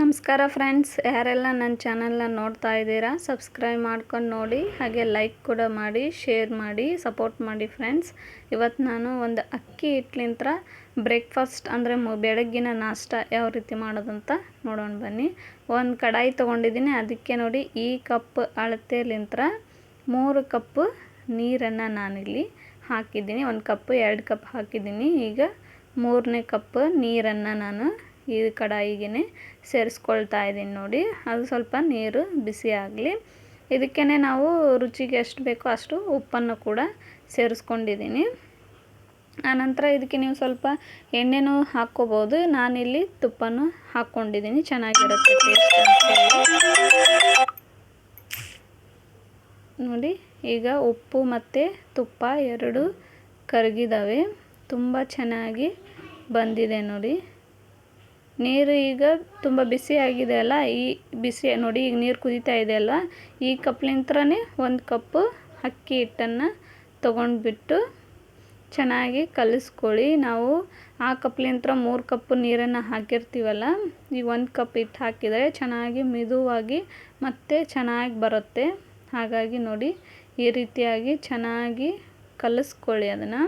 ನಮಸ್ಕಾರ ಫ್ರೆಂಡ್ಸ್, ಯಾರೆಲ್ಲ ನನ್ನ ಚಾನಲ್ನ ನೋಡ್ತಾ ಇದ್ದೀರಾ ಸಬ್ಸ್ಕ್ರೈಬ್ ಮಾಡ್ಕೊಂಡು ನೋಡಿ, ಹಾಗೆ ಲೈಕ್ ಕೂಡ ಮಾಡಿ ಶೇರ್ ಮಾಡಿ ಸಪೋರ್ಟ್ ಮಾಡಿ ಫ್ರೆಂಡ್ಸ್ ಇವತ್ತು ನಾನು ಒಂದು ಅಕ್ಕಿ ಹಿಟ್ಲಿಂತ್ರ ಬ್ರೇಕ್ಫಾಸ್ಟ್ ಅಂದರೆ ಬೆಳಗ್ಗಿನ ನಾಷ್ಟ ಯಾವ ರೀತಿ ಮಾಡೋದಂತ ನೋಡೋಣ ಬನ್ನಿ. ಒಂದು ಕಡಾಯಿ ತೊಗೊಂಡಿದ್ದೀನಿ, ಅದಕ್ಕೆ ನೋಡಿ ಈ ಕಪ್ ಅಳತೆಲಿಂತ್ರ ಮೂರು ಕಪ್ಪು ನೀರನ್ನು ನಾನಿಲ್ಲಿ ಹಾಕಿದ್ದೀನಿ. ಒಂದು ಕಪ್ಪು ಎರಡು ಕಪ್ ಹಾಕಿದ್ದೀನಿ. ಈಗ ಮೂರನೇ ಕಪ್ ನೀರನ್ನು ನಾನು ಈ ಕಡಾಯಿಗೆ ಸೇರಿಸ್ಕೊಳ್ತಾ ಇದ್ದೀನಿ ನೋಡಿ. ಅದು ಸ್ವಲ್ಪ ನೀರು ಬಿಸಿ ಆಗಲಿ. ಇದಕ್ಕೇ ನಾವು ರುಚಿಗೆ ಎಷ್ಟು ಬೇಕೋ ಅಷ್ಟು ಉಪ್ಪನ್ನು ಕೂಡ ಸೇರಿಸ್ಕೊಂಡಿದ್ದೀನಿ. ಆನಂತರ ಇದಕ್ಕೆ ನೀವು ಸ್ವಲ್ಪ ಎಣ್ಣೆನೂ ಹಾಕ್ಕೋಬೋದು. ನಾನಿಲ್ಲಿ ತುಪ್ಪನೂ ಹಾಕ್ಕೊಂಡಿದ್ದೀನಿ. ಚೆನ್ನಾಗಿರುತ್ತೆ ನೋಡಿ, ಈಗ ಉಪ್ಪು ಮತ್ತು ತುಪ್ಪ ಎರಡು ಕರಗಿದಾವೆ. ತುಂಬ ಚೆನ್ನಾಗಿ ಬಂದಿದೆ ನೋಡಿ. ನೀರು ಈಗ ತುಂಬ ಬಿಸಿಯಾಗಿದೆ ಅಲ್ಲ? ಈ ಬಿಸಿ ನೋಡಿ ಈಗ ನೀರು ಕುದೀತಾ ಇದೆ ಅಲ್ಲ ಈ ಕಪ್ಲಿಂತ್ರನೇ ಒಂದು ಕಪ್ಪು ಅಕ್ಕಿ ಹಿಟ್ಟನ್ನು ತೊಗೊಂಡ್ಬಿಟ್ಟು ಚೆನ್ನಾಗಿ ಕಲಿಸ್ಕೊಳ್ಳಿ. ನಾವು ಆ ಕಪ್ಲಿಂತ್ರ ಮೂರು ಕಪ್ಪು ನೀರನ್ನು ಹಾಕಿರ್ತೀವಲ್ಲ? ಈಗ ಒಂದು ಕಪ್ ಹಿಟ್ಟು ಹಾಕಿದರೆ ಚೆನ್ನಾಗಿ ಮೆದುವಾಗಿ ಮತ್ತೆ ಚೆನ್ನಾಗಿ ಬರುತ್ತೆ. ಹಾಗಾಗಿ ನೋಡಿ ಈ ರೀತಿಯಾಗಿ ಚೆನ್ನಾಗಿ ಕಲಿಸ್ಕೊಳ್ಳಿ ಅದನ್ನು.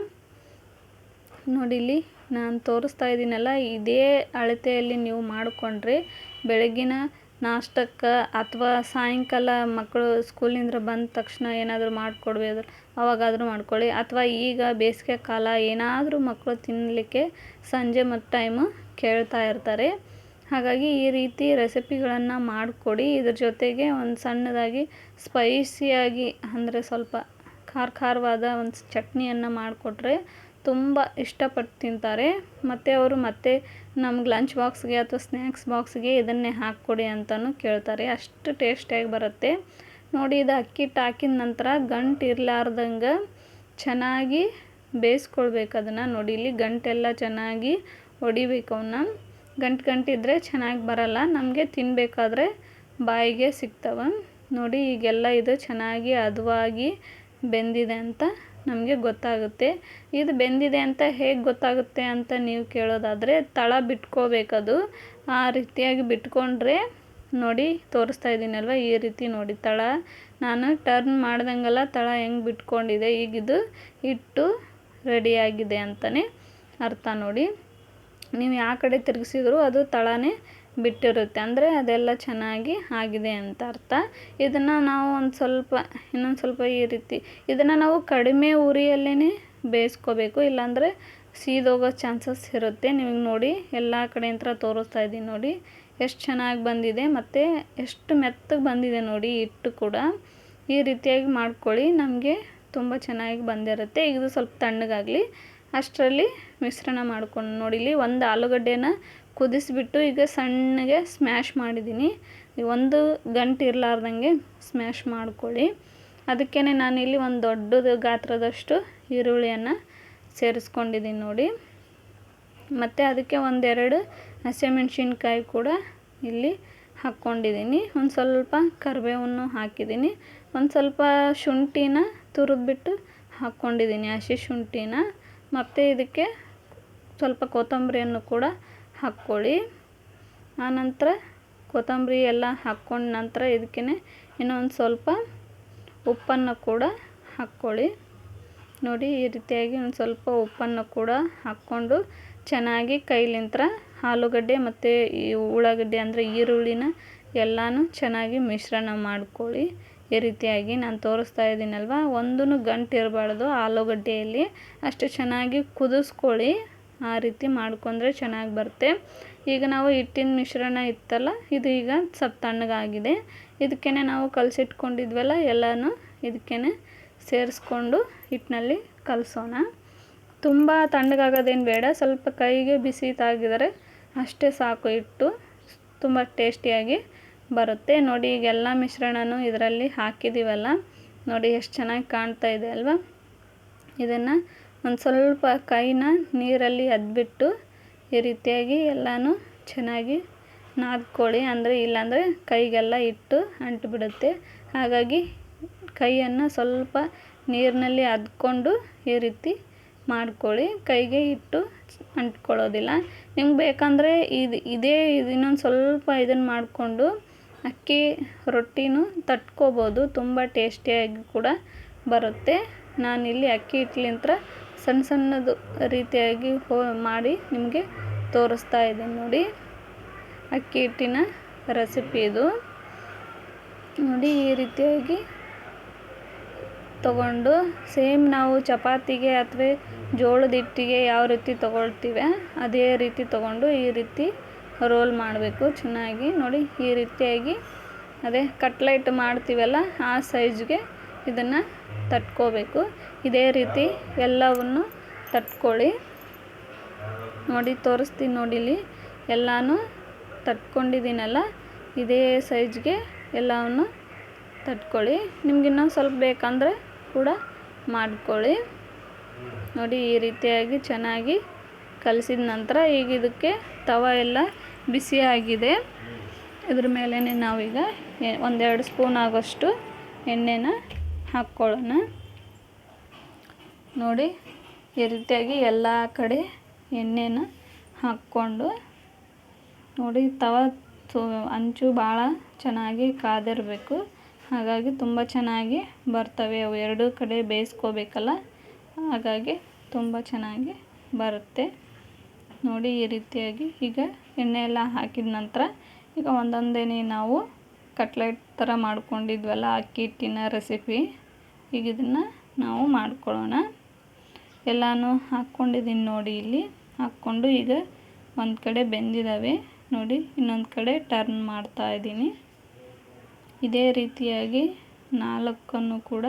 ನೋಡಿ ಇಲ್ಲಿ ನಾನು ತೋರಿಸ್ತಾ ಇದ್ದೀನಲ್ಲ ಇದೇ ಅಳತೆಯಲ್ಲಿ ನೀವು ಮಾಡಿಕೊಂಡ್ರೆ ಬೆಳಗ್ಗಿನ ನಾಷ್ಟಕ್ಕೆ ಅಥವಾ ಸಾಯಂಕಾಲ ಮಕ್ಕಳು ಸ್ಕೂಲಿಂದ ಬಂದ ತಕ್ಷಣ ಏನಾದರೂ ಮಾಡಿಕೊಡ್ಬೋದು ಅವಾಗಾದರೂ ಮಾಡ್ಕೊಳ್ಳಿ. ಅಥವಾ ಈಗ ಬೇಸಿಗೆ ಕಾಲ ಏನಾದರೂ ಮಕ್ಕಳು ತಿನ್ನಲಿಕ್ಕೆ ಸಂಜೆ ಮತ್ತು ಟೈಮು ಕೇಳ್ತಾ ಇರ್ತಾರೆ. ಹಾಗಾಗಿ ಈ ರೀತಿ ರೆಸಿಪಿಗಳನ್ನು ಮಾಡಿಕೊಡಿ. ಇದ್ರ ಜೊತೆಗೆ ಒಂದು ಸಣ್ಣದಾಗಿ ಸ್ಪೈಸಿಯಾಗಿ ಅಂದರೆ ಸ್ವಲ್ಪ ಖಾರ ಖಾರವಾದ ಒಂದು ಚಟ್ನಿಯನ್ನು ಮಾಡಿಕೊಟ್ರೆ ತುಂಬ ಇಷ್ಟಪಟ್ಟು ತಿಂತಾರೆ. ಮತ್ತು ಅವರು ಮತ್ತೆ ನಮ್ಗೆ ಲಂಚ್ ಬಾಕ್ಸ್ಗೆ ಅಥವಾ ಸ್ನ್ಯಾಕ್ಸ್ ಬಾಕ್ಸ್ಗೆ ಇದನ್ನೇ ಹಾಕ್ಕೊಡಿ ಅಂತಲೂ ಕೇಳ್ತಾರೆ. ಅಷ್ಟು ಟೇಸ್ಟಿಯಾಗಿ ಬರುತ್ತೆ. ನೋಡಿ, ಇದು ಅಕ್ಕಿ ಹಿಟ್ಟು ಹಾಕಿದ ನಂತರ ಗಂಟು ಇರಲಾರ್ದಂಗೆ ಚೆನ್ನಾಗಿ ಬೇಯಿಸ್ಕೊಳ್ಬೇಕು ಅದನ್ನು. ನೋಡಿ, ಇಲ್ಲಿ ಗಂಟೆಲ್ಲ ಚೆನ್ನಾಗಿ ಹೊಡಿಬೇಕು ಅವನ್ನ ಗಂಟು ಗಂಟಿದ್ರೆ ಚೆನ್ನಾಗಿ ಬರಲ್ಲ. ನಮಗೆ ತಿನ್ನಬೇಕಾದ್ರೆ ಬಾಯಿಗೆ ಸಿಗ್ತವೆ. ನೋಡಿ, ಈಗೆಲ್ಲ ಇದು ಚೆನ್ನಾಗಿ ಹದವಾಗಿ ಬೆಂದಿದೆ ಅಂತ ನಮಗೆ ಗೊತ್ತಾಗುತ್ತೆ. ಇದು ಬೆಂದಿದೆ ಅಂತ ಹೇಗೆ ಗೊತ್ತಾಗುತ್ತೆ ಅಂತ ನೀವು ಕೇಳೋದಾದರೆ ತಳ ಬಿಟ್ಕೋಬೇಕದು. ಆ ರೀತಿಯಾಗಿ ಬಿಟ್ಕೊಂಡ್ರೆ ನೋಡಿ ತೋರಿಸ್ತಾ ಇದ್ದೀನಲ್ವ ಈ ರೀತಿ ನೋಡಿ ತಳ. ನಾನು ಟರ್ನ್ ಮಾಡ್ದಂಗೆಲ್ಲ ತಳ ಹೆಂಗೆ ಬಿಟ್ಕೊಂಡಿದೆ ಈಗಿದು ಹಿಟ್ಟು ರೆಡಿಯಾಗಿದೆ ಅಂತಲೇ ಅರ್ಥ ನೋಡಿ. ನೀವು ಯಾವ ಕಡೆ ತಿರುಗಿಸಿದ್ರು ಅದು ತಳನೇ ಬಿಟ್ಟಿರುತ್ತೆ. ಅಂದರೆ ಅದೆಲ್ಲ ಚೆನ್ನಾಗಿ ಆಗಿದೆ ಅಂತ ಅರ್ಥ. ಇದನ್ನು ನಾವು ಒಂದು ಸ್ವಲ್ಪ, ಇನ್ನೊಂದು ಸ್ವಲ್ಪ ಈ ರೀತಿ, ಇದನ್ನು ನಾವು ಕಡಿಮೆ ಉರಿಯಲ್ಲೇ ಬೇಯಿಸ್ಕೋಬೇಕು. ಇಲ್ಲಾಂದರೆ ಸೀದೋಗೋ ಚಾನ್ಸಸ್ ಇರುತ್ತೆ. ನಿಮಗೆ ನೋಡಿ, ಎಲ್ಲ ಕಡೆಯಿಂದ ತೋರಿಸ್ತಾ ಇದ್ದೀನಿ ನೋಡಿ. ಎಷ್ಟು ಚೆನ್ನಾಗಿ ಬಂದಿದೆ ಮತ್ತು ಎಷ್ಟು ಮೆತ್ತಗೆ ಬಂದಿದೆ ನೋಡಿ ಹಿಟ್ಟು ಕೂಡ. ಈ ರೀತಿಯಾಗಿ ಮಾಡ್ಕೊಳ್ಳಿ, ನಮಗೆ ತುಂಬ ಚೆನ್ನಾಗಿ ಬಂದಿರುತ್ತೆ. ಇದು ಸ್ವಲ್ಪ ತಣ್ಣಗಾಗಲಿ. ಅಷ್ಟರಲ್ಲಿ ಮಿಶ್ರಣ ಮಾಡ್ಕೊಂಡು ನೋಡಿಲಿ ಒಂದು ಆಲೂಗಡ್ಡೆನ ಕುದಿಸಿಬಿಟ್ಟು ಈಗ ಸಣ್ಣಗೆ ಸ್ಮ್ಯಾಶ್ ಮಾಡಿದ್ದೀನಿ. ಒಂದು ಗಂಟು ಇರಲಾರ್ದಂಗೆ ಸ್ಮ್ಯಾಶ್ ಮಾಡ್ಕೊಳ್ಳಿ. ಅದಕ್ಕೇ ನಾನಿಲ್ಲಿ ಒಂದು ದೊಡ್ಡದು ಗಾತ್ರದಷ್ಟು ಈರುಳ್ಳಿಯನ್ನು ಸೇರಿಸ್ಕೊಂಡಿದ್ದೀನಿ ನೋಡಿ. ಮತ್ತು ಅದಕ್ಕೆ ಒಂದೆರಡು ಹಸಿಮೆಣ್ಸಿನ್ಕಾಯಿ ಕೂಡ ಇಲ್ಲಿ ಹಾಕ್ಕೊಂಡಿದ್ದೀನಿ. ಒಂದು ಸ್ವಲ್ಪ ಕರಿಬೇವನ್ನು ಹಾಕಿದ್ದೀನಿ. ಒಂದು ಸ್ವಲ್ಪ ಶುಂಠಿನ ತುರಿದ್ಬಿಟ್ಟು ಹಾಕ್ಕೊಂಡಿದ್ದೀನಿ ಹಸಿ ಶುಂಠಿನ. ಮತ್ತು ಇದಕ್ಕೆ ಸ್ವಲ್ಪ ಕೊತ್ತಂಬರಿಯನ್ನು ಕೂಡ ಹಾಕ್ಕೊಳ್ಳಿ. ಆನಂತರ ಕೊತ್ತಂಬರಿ ಎಲ್ಲ ಹಾಕ್ಕೊಂಡ ನಂತರ ಇದಕ್ಕೆ ಇನ್ನೊಂದು ಸ್ವಲ್ಪ ಉಪ್ಪನ್ನು ಕೂಡ ಹಾಕ್ಕೊಳ್ಳಿ. ನೋಡಿ, ಈ ರೀತಿಯಾಗಿ ಒಂದು ಸ್ವಲ್ಪ ಉಪ್ಪನ್ನು ಕೂಡ ಹಾಕ್ಕೊಂಡು ಚೆನ್ನಾಗಿ ಕೈಲಿಂತ್ರ ಆಲೂಗಡ್ಡೆ ಮತ್ತು ಈ ಉಳ್ಳಾಗಡ್ಡೆ ಅಂದರೆ ಈರುಳ್ಳಿನ ಎಲ್ಲನೂ ಚೆನ್ನಾಗಿ ಮಿಶ್ರಣ ಮಾಡ್ಕೊಳ್ಳಿ. ಈ ರೀತಿಯಾಗಿ ನಾನು ತೋರಿಸ್ತಾ ಇದ್ದೀನಲ್ವ? ಒಂದೂ ಗಂಟು ಇರಬಾರ್ದು ಆಲೂಗಡ್ಡೆಯಲ್ಲಿ. ಅಷ್ಟು ಚೆನ್ನಾಗಿ ಕುದಿಸ್ಕೊಳ್ಳಿ. ಆ ರೀತಿ ಮಾಡ್ಕೊಂಡ್ರೆ ಚೆನ್ನಾಗಿ ಬರುತ್ತೆ. ಈಗ ನಾವು ಹಿಟ್ಟಿನ ಮಿಶ್ರಣ ಇತ್ತಲ್ಲ, ಇದು ಈಗ ಸ್ವಲ್ಪ ತಣ್ಣಗಾಗಿದೆ. ಇದಕ್ಕೇ ನಾವು ಕಲಸಿಟ್ಕೊಂಡಿದ್ವಲ್ಲ, ಎಲ್ಲನೂ ಇದಕ್ಕೇ ಸೇರಿಸ್ಕೊಂಡು ಹಿಟ್ಟಿನಲ್ಲಿ ಕಲಸೋಣ. ತುಂಬ ತಣ್ಣಗಾಗೋದೇನು ಬೇಡ, ಸ್ವಲ್ಪ ಕೈಗೆ ಬಿಸಿ ತಾಗಿದರೆ ಅಷ್ಟೇ ಸಾಕು ಹಿಟ್ಟು. ತುಂಬ ಟೇಸ್ಟಿಯಾಗಿ ಬರುತ್ತೆ. ನೋಡಿ, ಈಗ ಎಲ್ಲ ಮಿಶ್ರಣನೂ ಇದರಲ್ಲಿ ಹಾಕಿದ್ದೀವಲ್ಲ ನೋಡಿ, ಎಷ್ಟು ಚೆನ್ನಾಗಿ ಕಾಣ್ತಾ ಇದೆ ಅಲ್ವಾ? ಇದನ್ನು ಒಂದು ಸ್ವಲ್ಪ ಕಾಯಿನ ನೀರಲ್ಲಿ ಅದ್ಬಿಟ್ಟು ಈ ರೀತಿಯಾಗಿ ಎಲ್ಲನೂ ಚೆನ್ನಾಗಿ ನಾದ್ಕೊಳ್ಳಿ. ಅಂದರೆ ಇಲ್ಲಾಂದರೆ ಕೈಗೆಲ್ಲ ಇಟ್ಟು ಅಂಟಿಬಿಡುತ್ತೆ. ಹಾಗಾಗಿ ಕೈಯನ್ನು ಸ್ವಲ್ಪ ನೀರಿನಲ್ಲಿ ಅದ್ಕೊಂಡು ಈ ರೀತಿ ಮಾಡ್ಕೊಳ್ಳಿ. ಕೈಗೆ ಇಟ್ಟು ಅಂಟ್ಕೊಳ್ಳೋದಿಲ್ಲ. ನಿಮ್ಗೆ ಬೇಕಂದರೆ ಇದು, ಇದೇ ಇದು ಇನ್ನೊಂದು ಸ್ವಲ್ಪ ಇದನ್ನು ಮಾಡಿಕೊಂಡು ಅಕ್ಕಿ ರೊಟ್ಟಿನೂ ತಟ್ಕೋಬೋದು. ತುಂಬ ಟೇಸ್ಟಿಯಾಗಿ ಕೂಡ ಬರುತ್ತೆ. ನಾನಿಲ್ಲಿ ಅಕ್ಕಿ ಹಿಟ್ಲಿಂತ್ರ ಸಣ್ಣ ಸಣ್ಣದು ರೀತಿಯಾಗಿ ಹೋ ಮಾಡಿ ನಿಮಗೆ ತೋರಿಸ್ತಾ ಇದ್ದೀನಿ ನೋಡಿ. ಅಕ್ಕಿ ಹಿಟ್ಟಿನ ರೆಸಿಪಿ ಇದು. ನೋಡಿ ಈ ರೀತಿಯಾಗಿ ತಗೊಂಡು ಸೇಮ್ ನಾವು ಚಪಾತಿಗೆ ಅಥವಾ ಜೋಳದ ಹಿಟ್ಟಿಗೆ ಯಾವ ರೀತಿ ತೊಗೊಳ್ತೀವಿ ಅದೇ ರೀತಿ ತಗೊಂಡು ಈ ರೀತಿ ರೋಲ್ ಮಾಡಬೇಕು ಚೆನ್ನಾಗಿ. ನೋಡಿ ಈ ರೀತಿಯಾಗಿ ಅದೇ ಕಟ್ಲೆಟ್ ಮಾಡ್ತೀವಲ್ಲ ಆ ಸೈಜ್ಗೆ ಇದನ್ನು ತಟ್ಕೋಬೇಕು. ಇದೇ ರೀತಿ ಎಲ್ಲವನ್ನು ತಟ್ಕೊಳ್ಳಿ. ನೋಡಿ, ತೋರಿಸ್ತೀನಿ ನೋಡಿಲಿ ಎಲ್ಲನೂ ತಟ್ಕೊಂಡಿದ್ದೀನಲ್ಲ? ಇದೇ ಸೈಜ್ಗೆ ಎಲ್ಲವನ್ನು ತಟ್ಕೊಳ್ಳಿ. ನಿಮ್ಗೆ ಇನ್ನೊಂದು ಸ್ವಲ್ಪ ಬೇಕಂದರೆ ಕೂಡ ಮಾಡ್ಕೊಳ್ಳಿ. ನೋಡಿ, ಈ ರೀತಿಯಾಗಿ ಚೆನ್ನಾಗಿ ಕಲಸಿದ ನಂತರ ಈಗ ಇದಕ್ಕೆ ತವ ಎಲ್ಲ ಬಿಸಿಯಾಗಿದೆ ಇದ್ರ ಮೇಲೇ ನಾವೀಗ ಒಂದೆರಡು ಸ್ಪೂನ್ ಆಗೋಷ್ಟು ಎಣ್ಣೆನ ಹಾಕ್ಕೊಳ್ಳೋಣ ನೋಡಿ ಈ ರೀತಿಯಾಗಿ ಎಲ್ಲ ಕಡೆ ಎಣ್ಣೆನ ಹಾಕ್ಕೊಂಡು, ನೋಡಿ, ತವ ಅಂಚು ಭಾಳ ಚೆನ್ನಾಗಿ ಕಾದಿರಬೇಕು. ಹಾಗಾಗಿ ತುಂಬ ಚೆನ್ನಾಗಿ ಬರ್ತವೆ. ಅವು ಎರಡೂ ಕಡೆ ಬೇಯಿಸ್ಕೋಬೇಕಲ್ಲ? ಹಾಗಾಗಿ ತುಂಬ ಚೆನ್ನಾಗಿ ಬರುತ್ತೆ. ನೋಡಿ, ಈ ರೀತಿಯಾಗಿ ಈಗ ಎಣ್ಣೆ ಎಲ್ಲ ಹಾಕಿದ ನಂತರ ಈಗ ಒಂದೊಂದೇನೆ ನಾವು ಕಟ್ಲೆಟ್ ಥರ ಮಾಡ್ಕೊಂಡಿದ್ವಲ್ಲ ಅಕ್ಕಿ ಹಿಟ್ಟಿನ ರೆಸಿಪಿ ಈಗ ಇದನ್ನು ನಾವು ಮಾಡ್ಕೊಳ್ಳೋಣ. ಎಲ್ಲನೂ ಹಾಕ್ಕೊಂಡಿದ್ದೀನಿ ನೋಡಿ ಇಲ್ಲಿ. ಹಾಕ್ಕೊಂಡು ಈಗ ಒಂದು ಕಡೆ ಬೆಂದಿದ್ದಾವೆ ನೋಡಿ, ಇನ್ನೊಂದು ಕಡೆ ಟರ್ನ್ ಮಾಡ್ತಾ ಇದ್ದೀನಿ ಇದೇ ರೀತಿಯಾಗಿ ನಾಲ್ಕನ್ನು ಕೂಡ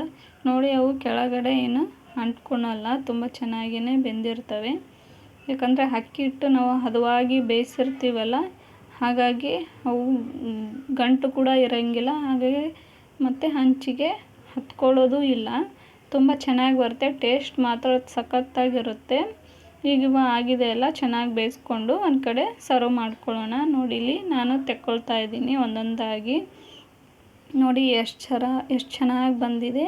ನೋಡಿ, ಅವು ಕೆಳಗಡೆ ಏನು ಅಂಟ್ಕೊಳಲ್ಲ, ತುಂಬ ಚೆನ್ನಾಗಿಯೇ ಬೆಂದಿರ್ತವೆ. ಯಾಕಂದರೆ ಅಕ್ಕಿ ಹಿಟ್ಟು ನಾವು ಹದವಾಗಿ ಬೇಯಿಸಿರ್ತೀವಲ್ಲ, ಹಾಗಾಗಿ ಅವು ಗಂಟು ಕೂಡ ಇರೋಂಗಿಲ್ಲ. ಹಾಗಾಗಿ ಮತ್ತು ಹಂಚಿಗೆ ಹತ್ಕೊಳ್ಳೋದು ಇಲ್ಲ. ತುಂಬ ಚೆನ್ನಾಗಿ ಬರುತ್ತೆ. ಟೇಸ್ಟ್ ಮಾತ್ರ ಸಖತ್ತಾಗಿರುತ್ತೆ. ಈಗ ಇವ ಆಗಿದೆ ಎಲ್ಲ ಚೆನ್ನಾಗಿ ಬೇಯಿಸ್ಕೊಂಡು ಒಂದು ಕಡೆ ಸರ್ವ್ ಮಾಡ್ಕೊಳ್ಳೋಣ. ನೋಡಿಲಿ ನಾನು ತೆಕ್ಕೊಳ್ತಾ ಇದ್ದೀನಿ ಒಂದೊಂದಾಗಿ. ನೋಡಿ ಎಷ್ಟು ಚರ, ಎಷ್ಟು ಚೆನ್ನಾಗಿ ಬಂದಿದೆ.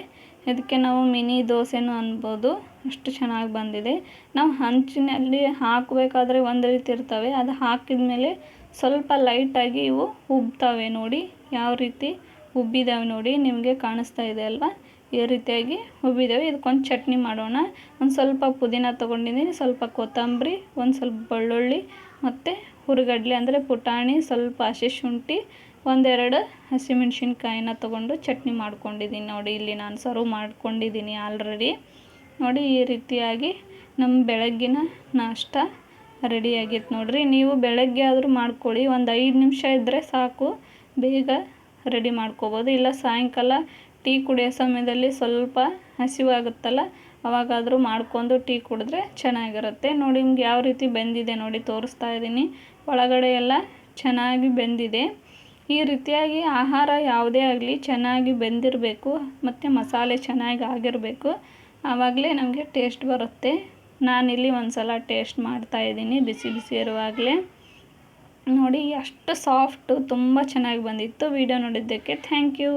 ಇದಕ್ಕೆ ನಾವು ಮಿನಿ ದೋಸೆನೂ ಅನ್ಬೋದು. ಅಷ್ಟು ಚೆನ್ನಾಗಿ ಬಂದಿದೆ. ನಾವು ಹಂಚಿನಲ್ಲಿ ಹಾಕಬೇಕಾದ್ರೆ ಒಂದು ರೀತಿ ಇರ್ತವೆ. ಅದು ಹಾಕಿದ ಮೇಲೆ ಸ್ವಲ್ಪ ಲೈಟಾಗಿ ಇವು ಉಬ್ತವೆ ನೋಡಿ. ಯಾವ ರೀತಿ? ಉಬ್ಬಿದಾವೆ ನೋಡಿ, ನಿಮಗೆ ಕಾಣಿಸ್ತಾ ಇದೆ ಅಲ್ವಾ? ಈ ರೀತಿಯಾಗಿ ಉಬ್ಬಿದ್ದಾವೆ ಇದಕ್ಕೊಂದು ಚಟ್ನಿ ಮಾಡೋಣ. ಒಂದು ಸ್ವಲ್ಪ ಪುದೀನ ತೊಗೊಂಡಿದ್ದೀನಿ, ಸ್ವಲ್ಪ ಕೊತ್ತಂಬರಿ, ಒಂದು ಸ್ವಲ್ಪ ಬೆಳ್ಳುಳ್ಳಿ ಮತ್ತು ಹುರಿಗಡ್ಲೆ ಅಂದರೆ ಪುಟಾಣಿ, ಸ್ವಲ್ಪ ಹಸಿ ಶುಂಠಿ, ಒಂದೆರಡು ಹಸಿಮೆಣ್ಸಿನ್ಕಾಯಿನ ತೊಗೊಂಡು ಚಟ್ನಿ ಮಾಡ್ಕೊಂಡಿದ್ದೀನಿ ನೋಡಿ. ಇಲ್ಲಿ ನಾನು ಸರ್ವ್ ಮಾಡ್ಕೊಂಡಿದ್ದೀನಿ ಆಲ್ರೆಡಿ ನೋಡಿ, ಈ ರೀತಿಯಾಗಿ ನಮ್ಮ ಬೆಳಗ್ಗಿನ ನಾಷ್ಟ ರೆಡಿಯಾಗಿತ್ತು ನೋಡಿರಿ. ನೀವು ಬೆಳಗ್ಗೆ ಆದರೂ ಮಾಡ್ಕೊಳ್ಳಿ. ಒಂದು ಐದು ನಿಮಿಷ ಇದ್ದರೆ ಸಾಕು. ಬೇಗ ರೆಡಿ ಮಾಡ್ಕೋಬೋದು. ಇಲ್ಲ, ಸಾಯಂಕಾಲ ಟೀ ಕುಡಿಯೋ ಸಮಯದಲ್ಲಿ ಸ್ವಲ್ಪ ಹಸಿವಾಗುತ್ತಲ್ಲ, ಅವಾಗಾದರೂ ಮಾಡ್ಕೊಂಡು ಟೀ ಕುಡಿದ್ರೆ ಚೆನ್ನಾಗಿರುತ್ತೆ. ನೋಡಿ, ನಿಮ್ಗೆ ಯಾವ ರೀತಿ ಬೆಂದಿದೆ ನೋಡಿ, ತೋರಿಸ್ತಾ ಇದ್ದೀನಿ. ಒಳಗಡೆ ಎಲ್ಲ ಚೆನ್ನಾಗಿ ಬೆಂದಿದೆ. ಈ ರೀತಿಯಾಗಿ ಆಹಾರ ಯಾವುದೇ ಆಗಲಿ ಚೆನ್ನಾಗಿ ಬೆಂದಿರಬೇಕು. ಮತ್ತು ಮಸಾಲೆ ಚೆನ್ನಾಗಿ ಆಗಿರಬೇಕು. ಆವಾಗಲೇ ನಮಗೆ ಟೇಸ್ಟ್ ಬರುತ್ತೆ. ನಾನಿಲ್ಲಿ ಒಂದು ಸಲ ಟೇಸ್ಟ್ ಮಾಡ್ತಾಯಿದ್ದೀನಿ ಬಿಸಿ ಬಿಸಿ ಇರುವಾಗಲೇ. ನೋಡಿ ಅಷ್ಟು ಸಾಫ್ಟು ತುಂಬ ಚೆನ್ನಾಗಿ ಬಂದಿತ್ತು. ವಿಡಿಯೋ ನೋಡಿದ್ದಕ್ಕೆ ಥ್ಯಾಂಕ್ ಯು